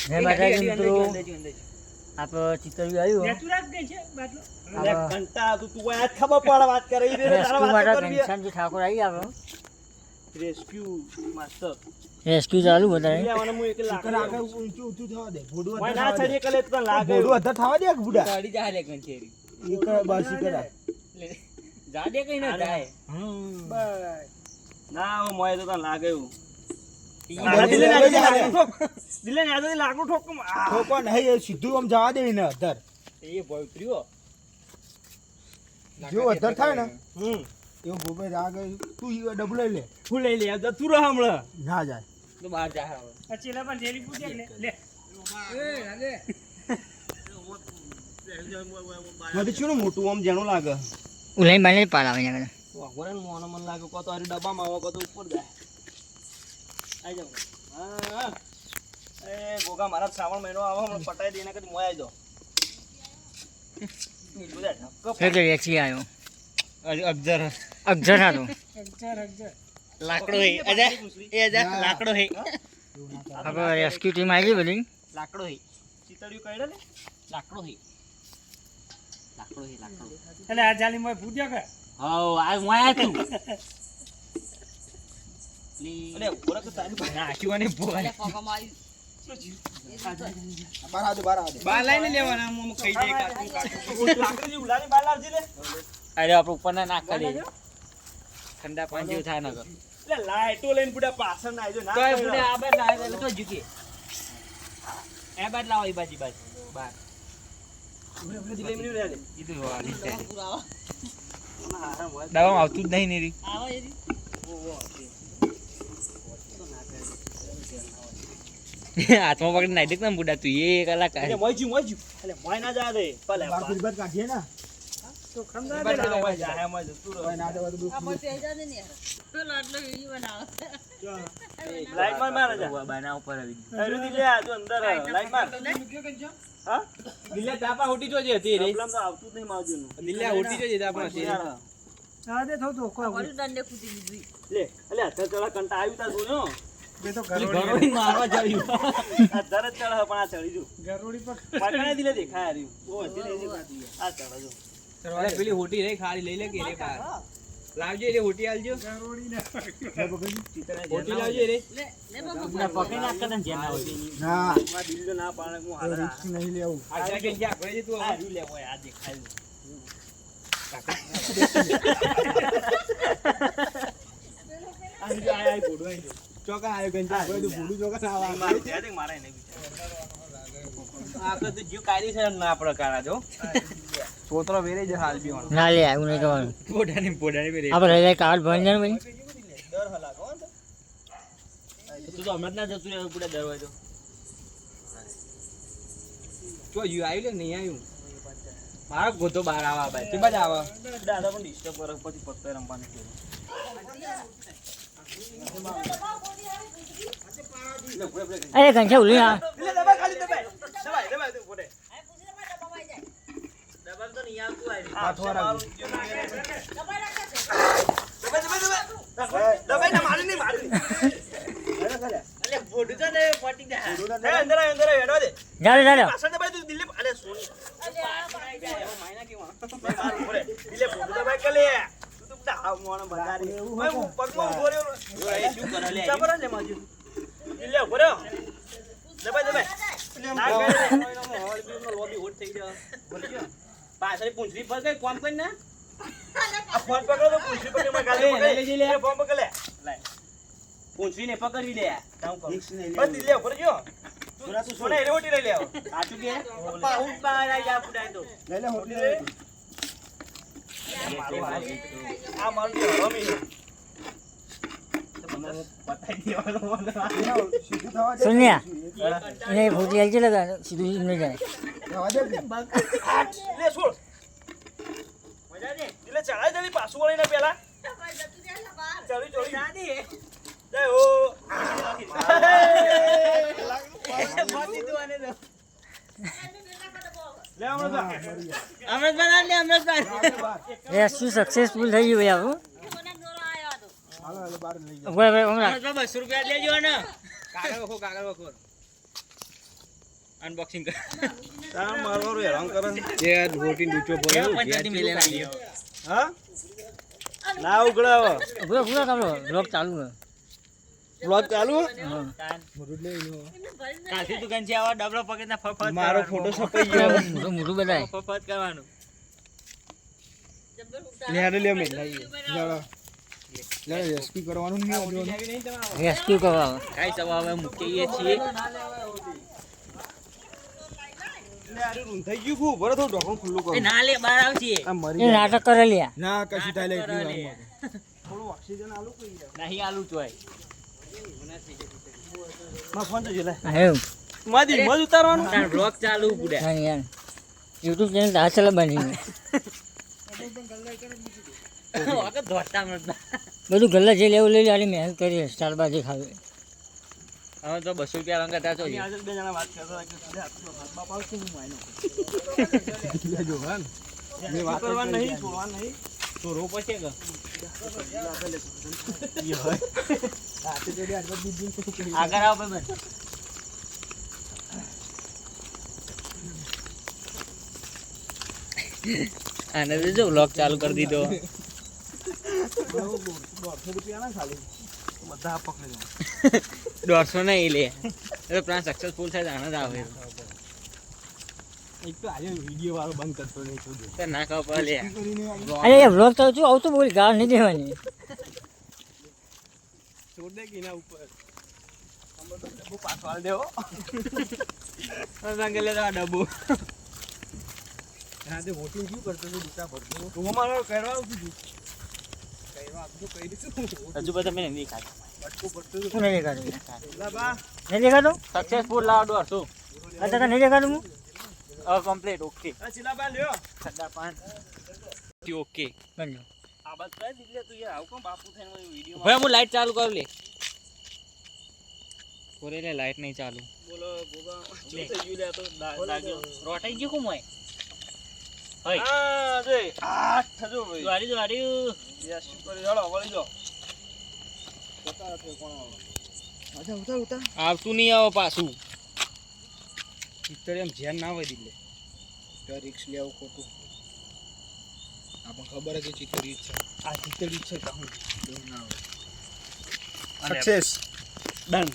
જય માતાજી મિત્રો આપણે ચિતરવી આવ્યું અરે કંટાળા તું તું આ ખબર પડે વાત કરે ઈ રે તારા વાત કરવી ઘનશ્યામજી ઠાકોર આવી આવ્યો રેસ્ક્યુ માસ્ટર રેસ્ક્યુ ચાલુ બધાએ લેવાના હું એક લાખ આગળ ઊંચું ઊંચું થવા દે ભોડું અધર ના થવા કલે તને લાગે. ભોડું અધર થવા દે કે ગાડી જાય લે કંચેરી ઈ કર કરા જાડે કઈ ના જાય ના. મોય તો તને લાગે એવું. લાકડું ઠોક. દિલે ને આજે લાકડું ઠોક. આ. ઠોકો નહીં સીધું આમ જવા દે ને અધર. એ બોય ઉતર્યો જો અધર થાય ને હમ. એવું ગોબે આગળ તું ઈ ડબલ લઈ લે. હું લઈ લે જતું રહે હમણાં. ના જાય. તો બહાર જાય હવે મને શું મોટું આમ જેનું લાગે? ઉલાઈ મને પાર આવે ને મોનો મન લાગે કો તો હારી ડબ્બામાં આવો કો તો ઉપર જાય. આઈ જાવ હા હા. એ ગોગા મારા શ્રાવણ મહિનો આવો હમણાં પટાઈ દઈને કદી મોય આવી જાઓ એટલે વેચી આવ્યો અગજર. અક્ષર હતો લાકડો હે. અજા. એ અજા લાકડો હે. આપણે રેસ્ક્યુ ટીમ આવી બધી? લાકડો હે. ચિતડ્યું કઈડે ને? લાકડો હે. લાકડો હે લાકડો. હાવ આ મોયા તું અલે ઓરા તો તારી નાખ્યું અને બોય બાર આવજો બાર આવજો બાર લઈને લેવાના હું ખાઈ જાય કાટું કાટું લાકડી જેવું લાની બાર લાવજે લે. અરે આપણે ઉપર ના નાખ કરી ઠંડા પાણી જેવું થાય નગર એટલે લાઈટો લઈને બુડા પાછળ ના આવજો ના તો બુડે આ બાર લાવે એટલે તો ઝૂકી એ બાર લાવો એ બાજી બાજી. બાર. દિલે મિનિટ રહે દે. કીધું હોવાની છે હા, હા, મોય. આવતું જ નહીં ને રી હાથમાં પકડી નાખી દે ને બુડા તું એ કલાક એટલે મોજી જ્યું, એટલે મોય ના જા દે. ભલે, બાદ કાઢીએ ને. બા, ના. મોય જા, હે મોય જતું રહે. કોઈ ના દેવા તો બધું લાઈટ માર, માર જા. બાના ઉપર આવી તારું દિલે આ જો અંદર. લાઈટ માર. હા? દિલ્લા તાપા હોટી જોજે હતી રે પ્રોબ્લેમ તો આવતું જ નહીં માવજીનું. દિલ્લા હોટી જોજે તાપા હતી દીધી લે, અલ્યા ચડા કંટા આવ્યું તા જોયો? મારવા ચડે પણ આ ચડી જો. પાટણે દિલે દેખાય. ઓ. આ ચડે જો. અરે પેલી હોટી રે ખાલી લઈ લે કે રે બહાર લાવજો એટલે હોટી આલજો ચિતરે હોટી લાવજો રે. પકડી નાખ કદાચ જેના હોય. ના. મારા દિલનો ના પાડે હું હારે નહીં લેવું. આ જા કે જા કરે તું આ હવે. રહ્યું આ દેખાય. આ આ, આ, જો. ચોકા આવ્યો ગંજા કોઈ તું ભૂલું ચોકા ના આવે. મારે ત્યાં દેખ, મારે નહીં બિચારા. આપણે તો જીવ કાયદેસર ના આપણે જો. છોતરો વેરે જ હાલ બી ના લે આવું નહીં કરવાનું. પોડાની પોડાની વેરે. આપણે લઈ લઈ કાર્ડ ભણી જાય ભાઈ. ડર હલાકો હો તું. તો હમણાં ના જતું રહ્યો પૂરા દરવાજો જો યુ આવ્યું લે નહીં આવ્યું? મારો ગોતો બહાર આવા ભાઈ તે બધા આવા દાદા પણ ડિસ્ટર્બ કરે, પછી પત્તે રમવાનું છે. અરે ઘનશ્યામ ઉલી આ લે, દબાય ખાલી, દબાય. દબાય, દબાય, તું ઉભરે. દબાણ તો નહીં આવતું આ. હા, તમારું જે નહીં આવે. દબાય, દબાય, દબાય. દબાય ને મારી નહીં, મારી અલે, ભોડું છે ને, પટી જાય. અંદર અંદર હેડવા દે. જાડો જાડો પાછળ દબાય તું દિલ્હી અલે સોની માયના કેવા મારું ઉભરે દિલે ભોડું દબાય કે લે મોણો હું પગમાં ઊભો રહ્યો એ શું કરે લે? લે માજી ઊભો રહ્યો. પાછળ પૂંછડી પર કઈ કોમ કરી ના ફોન પકડો તો પૂંછડી પકડી માં લે. પકડી ફોન પકડ લે. પૂંછડી ને પકડવી લે. કામ કર. બસ દિલે ઊભો રહ્યો. તું સોના એલે ઓટી લઈ લે. હું બહાર આવી જા પુડાઈ તો લઈ લે હોટલી થવા મારું સોનિયા. એને ફોટી આવી છે લગા સીધું એમને જાય. દે ચડાઈ જડી પાછું વળીને પેલા. ચડી ચડી જય હો લે હમણાં અમૃતભાઈ લે અમૃતભાઈ રેસ્ક્યુ સક્સેસફુલ થઈ ગયું ભાઈ હાલો હાલો બાર લઈ જાઓ. આપણું બરાબર હમણાં અમૃતભાઈ બસો રૂપિયા લેજો ને કાગળ વખો કાગળ વખો. અનબોક્સિંગ કર. તાર મારવાનું હેરાન કરે એ રોટી ડૂચો પડ્યો પંચાયતી મેલે લાગી હા? ના ઉગડાવ. બ્લોક ચાલુ હે બ્લોગ ચાલુ? કાલથી તું ગંજી આવા ડબલો પકડીને ફફત મારો ફોટો છપાઈ ગયો. મોટું મોટું બધાય. ફફત કરવાનું. લેડે લે મે લઈ લેડે રેસ્ક્યુ કરવાનું નહીં રેસ્ક્યુ કરવા. આવે. સવા હવે મૂકીએ છીએ. નાટક કરે લ્યા ના કશું થાય આલુ કઈ નહીં આલું તોય. માં ફોન તો જોલે હા, માદી મજ ઉતારવાનું. તાર બ્લોગ ચાલુ બુડા હા, યાર. યુટ્યુબ ચેનલ તો હાચલા બની વખત બધું ગલ્લા જે લેવું લઈ આની મહેનત કરી શાકભાજી ખાવી. હવે તો બસો રૂપિયા રંગા તો બે જણા વાત કરતા બાપ માયનો. મેં વાત કરવાનું નહીં છોડવાનું નહીં. તો રો પછી કે. આગળ આવ ભાઈ આને તો જો બ્લોગ ચાલુ કરી દીધો. દોઢસો રૂપિયા ના ખાલી બધા પકડી દોઢસો નહીં લે. પ્લાન સક્સેસફુલ થાય આનંદ આવે. એક તો આજે વીડિયો વાળો બંધ કરતો નહીં તો તો ના ખબર લે અરે વ્લોગ તો શું આવતું બોલ ગાળ નહીં દેવાની. છોડ દે કે ઉપર? ડબ્બો પાછો આલ દેવો. રંગે લે ડબ્બો. રાતે વોટિંગ શું કરતો હતો દીકરા ભરતો હું મારો કરવા આવતું છું. કહી હજુ બધા મેં નહીં ખાધું હતો. નહીં સક્સેસફુલ લાવ દોઢસો. નહીં દેખાતું હું? Complete okay. આ ચીલા બા લ્યો. ઠંડા પાન ઓકે. આ બસ કઈ દીકલે તું યાર આવું કોણ બાપુ થઈને વીડિયો ભાઈ હું લાઈટ ચાલુ કરું લે. કોરે લે લાઈટ નહીં ચાલુ. બોલો ગોગા જો ગયું લે તો? લાગ્યો રોટાઈ ગયો કોમ મોય હઈ. આ જોઈ આ થજો ભાઈ. દ્વારી દ્વારી યસ કરી હાલો વળી જાઓ અચ્છા ઉતાર ઉતાર. આવતું નહીં આવે પાછું. ચિત્તર એમ ધ્યાન ના હોય દીલે તો રિક્સ લેવું ખોટું. આપણને ખબર છે જ છે. આ જ છે કહું ના હોય. Success done